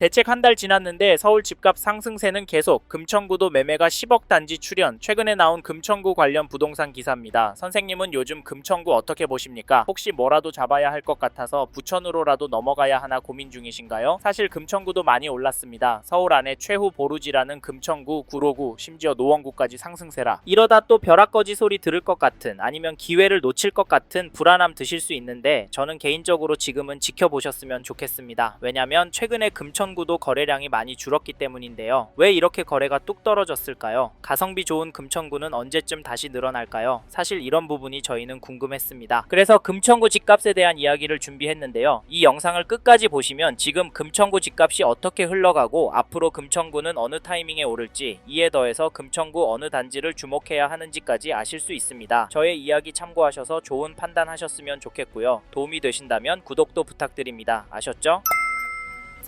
대책 한 달 지났는데 서울 집값 상승세는 계속 금천구도 매매가 10억 단지 출현 최근에 나온 금천구 관련 부동산 기사입니다. 선생님은 요즘 금천구 어떻게 보십니까? 혹시 뭐라도 잡아야 할 것 같아서 부천으로라도 넘어가야 하나 고민 중이신가요? 사실 금천구도 많이 올랐습니다. 서울 안에 최후 보루지라는 금천구, 구로구, 심지어 노원구까지 상승세라 이러다 또 벼락거지 소리 들을 것 같은 아니면 기회를 놓칠 것 같은 불안함 드실 수 있는데 저는 개인적으로 지금은 지켜보셨으면 좋겠습니다. 왜냐면 최근에 금천 구도 거래량이 많이 줄었기 때문인데요. 왜 이렇게 거래가 뚝 떨어졌을까요? 가성비 좋은 금천구는 언제쯤 다시 늘어날까요? 사실 이런 부분이 저희는 궁금했습니다. 그래서 금천구 집값에 대한 이야기를 준비했는데요. 이 영상을 끝까지 보시면 지금 금천구 집값이 어떻게 흘러가고 앞으로 금천구는 어느 타이밍에 오를지 이에 더해서 금천구 어느 단지를 주목해야 하는지까지 아실 수 있습니다. 저의 이야기 참고하셔서 좋은 판단하셨으면 좋겠고요. 도움이 되신다면 구독도 부탁드립니다. 아셨죠?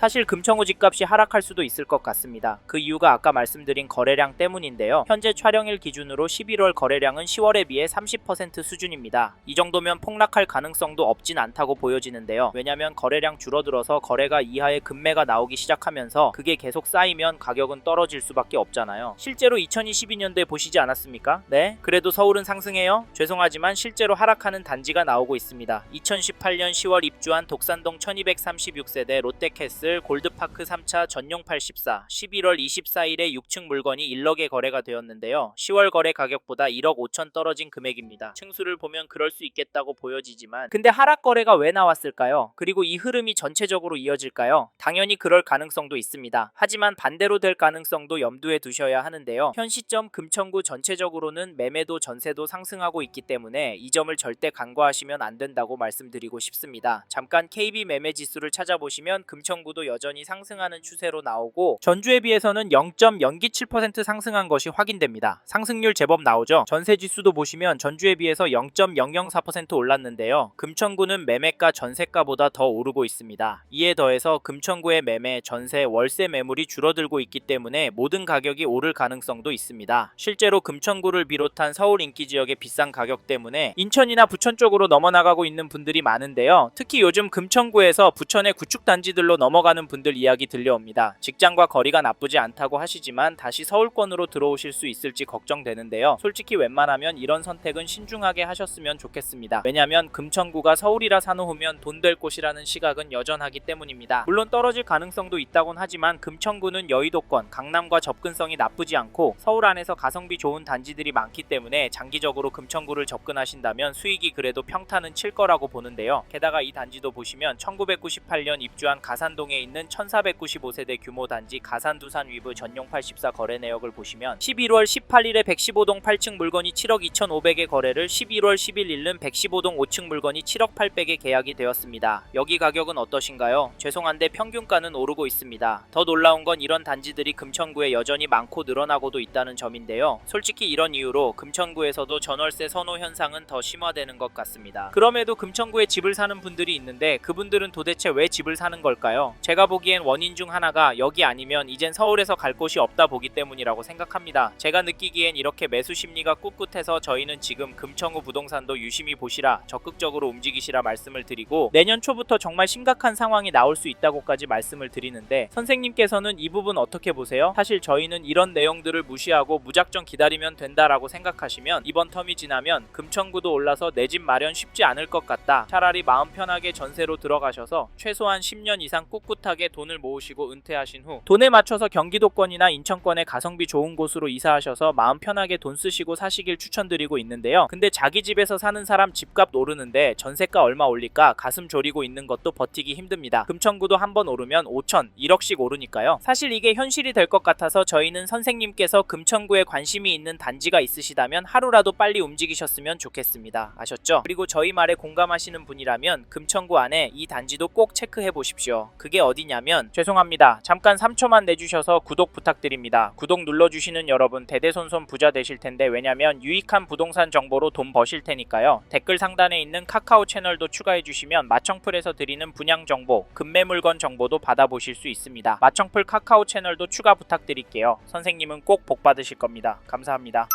사실 금천구 집값이 하락할 수도 있을 것 같습니다. 그 이유가 아까 말씀드린 거래량 때문인데요. 현재 촬영일 기준으로 11월 거래량은 10월에 비해 30% 수준입니다. 이 정도면 폭락할 가능성도 없진 않다고 보여지는데요. 왜냐면 거래량 줄어들어서 거래가 이하의 금매가 나오기 시작하면서 그게 계속 쌓이면 가격은 떨어질 수밖에 없잖아요. 실제로 2022년도에 보시지 않았습니까? 네. 그래도 서울은 상승해요? 죄송하지만 실제로 하락하는 단지가 나오고 있습니다. 2018년 10월 입주한 독산동 1236세대 롯데캐슬 골드파크 3차 전용 84 11월 24일에 6층 물건이 1억에 거래가 되었는데요. 10월 거래 가격보다 1억 5천 떨어진 금액입니다. 층수를 보면 그럴 수 있겠다고 보여지지만 근데 하락 거래가 왜 나왔을까요? 그리고 이 흐름이 전체적으로 이어질까요? 당연히 그럴 가능성도 있습니다. 하지만 반대로 될 가능성도 염두에 두셔야 하는데요. 현 시점 금천구 전체적으로는 매매도 전세도 상승하고 있기 때문에 이 점을 절대 간과하시면 안 된다고 말씀드리고 싶습니다. 잠깐 KB 매매 지수를 찾아보시면 금천구도 여전히 상승하는 추세로 나오고 전주에 비해서는 0.027% 상승한 것이 확인됩니다. 상승률 제법 나오죠. 전세 지수도 보시면 전주에 비해서 0.004% 올랐는데요. 금천구는 매매가 전세가보다 더 오르고 있습니다. 이에 더해서 금천구의 매매, 전세, 월세 매물이 줄어들고 있기 때문에 모든 가격이 오를 가능성도 있습니다. 실제로 금천구를 비롯한 서울 인기 지역의 비싼 가격 때문에 인천이나 부천 쪽으로 넘어나가고 있는 분들이 많은데요. 특히 요즘 금천구에서 부천의 구축 단지들로 넘어가 는 분들 이야기 들려옵니다. 직장과 거리가 나쁘지 않다고 하시지만 다시 서울권으로 들어오실 수 있을지 걱정되는데요. 솔직히 웬만하면 이런 선택은 신중하게 하셨으면 좋겠습니다. 왜냐면 금천구가 서울이라 사놓으면 돈 될 곳이라는 시각은 여전하기 때문입니다. 물론 떨어질 가능성도 있다곤 하지만 금천구는 여의도권, 강남과 접근성이 나쁘지 않고 서울 안에서 가성비 좋은 단지들이 많기 때문에 장기적으로 금천구를 접근하신다면 수익이 그래도 평타는 칠 거라고 보는데요. 게다가 이 단지도 보시면 1998년 입주한 가산동에 있는 1495세대 규모 단지 가산 두산 위브 전용 84 거래 내역을 보시면 11월 18일에 115동 8층 물건이 7억 2,500에 거래를 11월 11일은 115동 5층 물건이 7억 800에 계약이 되었습니다. 여기 가격은 어떠신가요? 죄송한데 평균가는 오르고 있습니다. 더 놀라운 건 이런 단지들이 금천구에 여전히 많고 늘어나고도 있다는 점인데요. 솔직히 이런 이유로 금천구에서도 전월세 선호 현상은 더 심화되는 것 같습니다. 그럼에도 금천구에 집을 사는 분들이 있는데 그분들은 도대체 왜 집을 사는 걸까요? 제가 보기엔 원인 중 하나가 여기 아니면 이젠 서울에서 갈 곳이 없다 보기 때문이라고 생각합니다. 제가 느끼기엔 이렇게 매수 심리가 꿋꿋해서 저희는 지금 금천구 부동산도 유심히 보시라 적극적으로 움직이시라 말씀을 드리고 내년 초부터 정말 심각한 상황이 나올 수 있다고까지 말씀을 드리는데 선생님께서는 이 부분 어떻게 보세요? 사실 저희는 이런 내용들을 무시하고 무작정 기다리면 된다라고 생각하시면 이번 텀이 지나면 금천구도 올라서 내 집 마련 쉽지 않을 것 같다. 차라리 마음 편하게 전세로 들어가셔서 최소한 10년 이상 꿋꿋 하게 돈을 모으시고 은퇴하신 후 돈에 맞춰서 경기도권이나 인천권의 가성비 좋은 곳으로 이사하셔서 마음 편하게 돈 쓰시고 사시길 추천드리고 있는데요. 근데 자기 집에서 사는 사람 집값 오르는데 전세가 얼마 올릴까 가슴 졸이고 있는 것도 버티기 힘듭니다. 금천구도 한번 오르면 5천, 1억씩 오르니까요. 사실 이게 현실이 될 것 같아서 저희는 선생님께서 금천구에 관심이 있는 단지가 있으시다면 하루라도 빨리 움직이셨으면 좋겠습니다. 아셨죠? 그리고 저희 말에 공감하시는 분이라면 금천구 안에 이 단지도 꼭 체크해 보십시오. 그게 어디냐면 죄송합니다. 잠깐 3초만 내주셔서 구독 부탁드립니다. 구독 눌러주시는 여러분 대대손손 부자 되실 텐데 왜냐면 유익한 부동산 정보로 돈 버실 테니까요. 댓글 상단에 있는 카카오 채널도 추가해 주시면 마청풀에서 드리는 분양 정보, 금매 물건 정보도 받아보실 수 있습니다. 마청풀 카카오 채널도 추가 부탁드릴게요. 선생님은 꼭 복 받으실 겁니다. 감사합니다.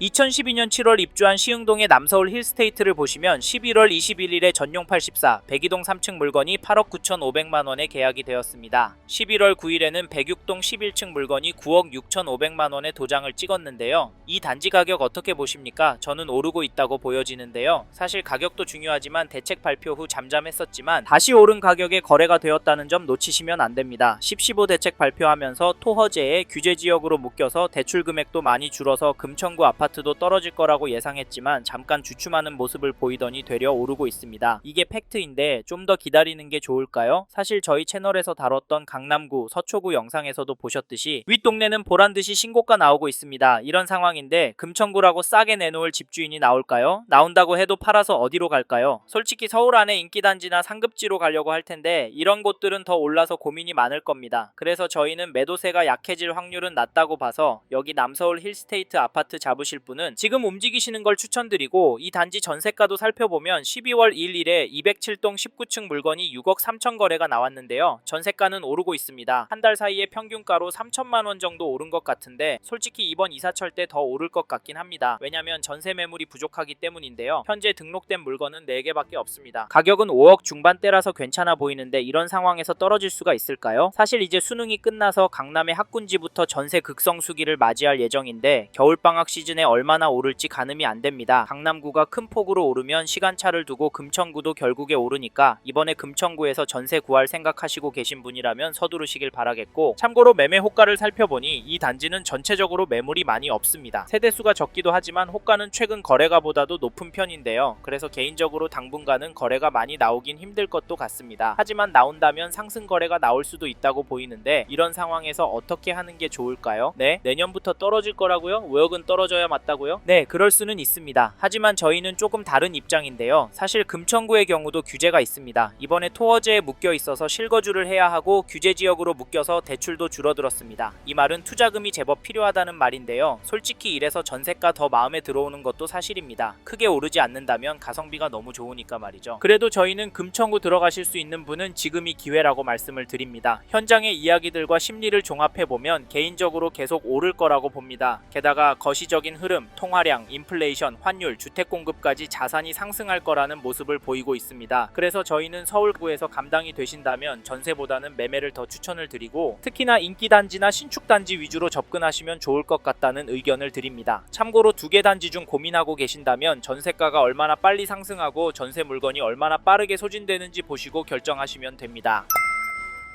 2012년 7월 입주한 시흥동의 남서울 힐스테이트를 보시면 11월 21일에 전용 84, 백이동 3층 물건이 8억 9,500만 원에 계약이 되었습니다. 11월 9일에는 106동 11층 물건이 9억 6,500만 원에 도장을 찍었는데요. 이 단지 가격 어떻게 보십니까? 저는 오르고 있다고 보여지는데요. 사실 가격도 중요하지만 대책 발표 후 잠잠했었지만 다시 오른 가격에 거래가 되었다는 점 놓치시면 안 됩니다. 10.15 대책 발표하면서 토허제에 규제 지역으로 묶여서 대출 금액도 많이 줄어서 금천구 아파트 도 떨어질 거라고 예상했지만 잠깐 주춤하는 모습을 보이더니 되려 오르고 있습니다. 이게 팩트인데 좀 더 기다리는 게 좋을까요? 사실 저희 채널에서 다뤘던 강남구, 서초구 영상에서도 보셨듯이 윗동네는 보란 듯이 신고가 나오고 있습니다. 이런 상황인데 금천구라고 싸게 내놓을 집주인이 나올까요? 나온다고 해도 팔아서 어디로 갈까요? 솔직히 서울 안에 인기단지나 상급지로 가려고 할 텐데 이런 곳들은 더 올라서 고민이 많을 겁니다. 그래서 저희는 매도세가 약해질 확률은 낮다고 봐서 여기 남서울 힐스테이트 아파트 잡으 실 분은 지금 움직이시는 걸 추천드리고 이 단지 전세가도 살펴보면 12월 1일에 207동 19층 물건이 6억 3천 거래가 나왔는데요. 전세가는 오르고 있습니다. 한 달 사이에 평균가로 3천만 원 정도 오른 것 같은데 솔직히 이번 이사철 때 더 오를 것 같긴 합니다. 왜냐면 전세 매물이 부족하기 때문인데요. 현재 등록된 물건은 4개밖에 없습니다. 가격은 5억 중반대라서 괜찮아 보이는데 이런 상황에서 떨어질 수가 있을까요? 사실 이제 수능이 끝나서 강남의 학군지부터 전세 극성수기를 맞이할 예정인데 겨울방학 시즌에 얼마나 오를지 가늠이 안 됩니다. 강남구가 큰 폭으로 오르면 시간차를 두고 금천구도 결국에 오르니까 이번에 금천구에서 전세 구할 생각하시고 계신 분이라면 서두르시길 바라겠고 참고로 매매 호가를 살펴보니 이 단지는 전체적으로 매물이 많이 없습니다. 세대수가 적기도 하지만 호가는 최근 거래가보다도 높은 편인데요. 그래서 개인적으로 당분간은 거래가 많이 나오긴 힘들 것도 같습니다. 하지만 나온다면 상승 거래가 나올 수도 있다고 보이는데 이런 상황에서 어떻게 하는 게 좋을까요? 네, 내년부터 떨어질 거라고요? 5억은 떨어져야 맞다고요? 네, 그럴 수는 있습니다. 하지만 저희는 조금 다른 입장인데요. 사실 금천구의 경우도 규제가 있습니다. 이번에 토어제에 묶여 있어서 실거주를 해야 하고 규제 지역으로 묶여서 대출도 줄어들었습니다. 이 말은 투자금이 제법 필요하다는 말인데요. 솔직히 이래서 전세가 더 마음에 들어오는 것도 사실입니다. 크게 오르지 않는다면 가성비가 너무 좋으니까 말이죠. 그래도 저희는 금천구 들어가실 수 있는 분은 지금이 기회라고 말씀을 드립니다. 현장의 이야기들과 심리를 종합해 보면 개인적으로 계속 오를 거라고 봅니다. 게다가 거시적인 흐름, 통화량, 인플레이션, 환율, 주택 공급까지 자산이 상승할 거라는 모습을 보이고 있습니다. 그래서 저희는 서울구에서 감당이 되신다면 전세보다는 매매를 더 추천을 드리고 특히나 인기 단지나 신축 단지 위주로 접근하시면 좋을 것 같다는 의견을 드립니다. 참고로 두 개 단지 중 고민하고 계신다면 전세가가 얼마나 빨리 상승하고 전세 물건이 얼마나 빠르게 소진되는지 보시고 결정하시면 됩니다.